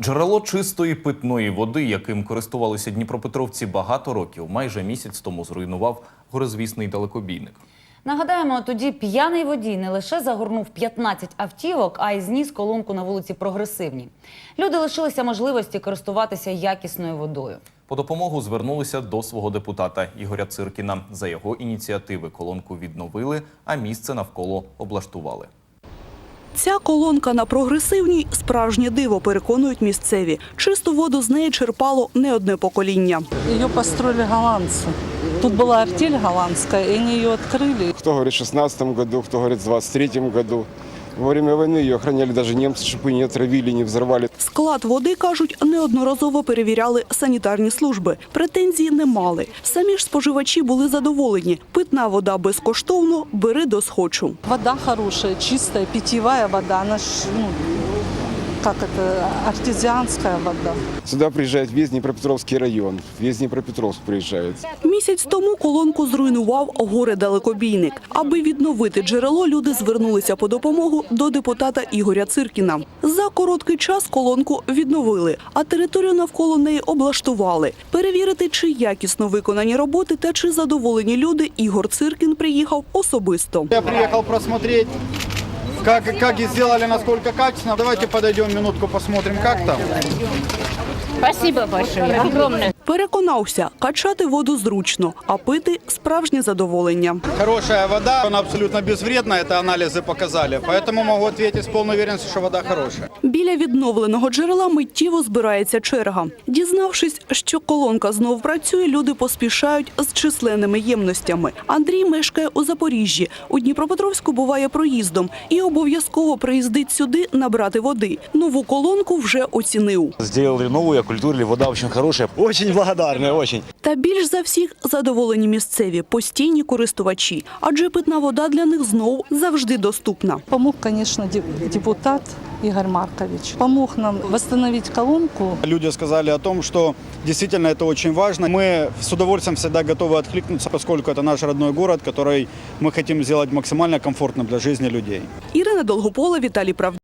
Джерело чистої питної води, яким користувалися дніпропетровці багато років, майже місяць тому зруйнував горизвісний далекобійник. Нагадаємо, тоді п'яний водій не лише загорнув 15 автівок, а й зніс колонку на вулиці Прогресивній. Люди лишилися можливості користуватися якісною водою. По допомогу звернулися до свого депутата Ігоря Циркіна. За його ініціативи колонку відновили, а місце навколо облаштували. Ця колонка на прогресивній справжнє диво, переконують місцеві. Чисту воду з неї черпало не одне покоління. Ее построили голландцы. Тут была артель голландская, и они ее открыли. Кто говорит в 16 году, кто говорит в 23 году. Во время войны ее охраняли даже немцы, чтобы не отравили, не взорвали. Склад води, кажуть, неодноразово перевіряли санітарні служби. Претензій не мали. Самі ж споживачі були задоволені. Питна вода безкоштовно, бери до схочу. Вода хорошая, чистая, питьевая вода. Она ж, ну, как это, артезианская вода. Сюда приезжает весь Днепропетровский район, весь Днепропетровск приезжает. Місяць тому колонку зруйнував горе-далекобійник. Аби відновити джерело, люди звернулися по допомогу до депутата Ігоря Циркіна. За короткий час колонку відновили, а територію навколо неї облаштували. Перевірити, чи якісно виконані роботи та чи задоволені люди, Ігор Циркін приїхав особисто. Я приехал просмотреть, как, как и сделали, насколько качественно. Давайте подойдем минутку, посмотрим, как там. Спасибо большое, огромное. Переконався, качати воду зручно, а пити справжнє задоволення. Хорошая вода, она абсолютно безвредна, это анализы показали. Поэтому могу ответить с полной уверенностью, что вода хорошая. Біля відновленого джерела миттєво збирається черга. Дізнавшись, що колонка знов працює, люди поспішають з численними ємностями. Андрій мешкає у Запоріжжі. У Дніпропетровську буває проїздом і обов'язково приїздить сюди набрати води. Нову колонку вже оцінив. Сделали новую, окультурили, вода очень хорошая. Очень благодарны, очень. Та більш за всіх задоволені місцеві постійні користувачі, адже питна вода для них знов завжди доступна. Помог, конечно, деп- депутат Игорь Маркович. Помог нам восстановить колонку. Люди сказали о том, что действительно это очень важно. Мы с удовольствием всегда готовы откликнуться, поскольку это наш родной город, который мы хотим сделать максимально комфортным для жизни людей. Ірина Долгопола, Віталій Правдін.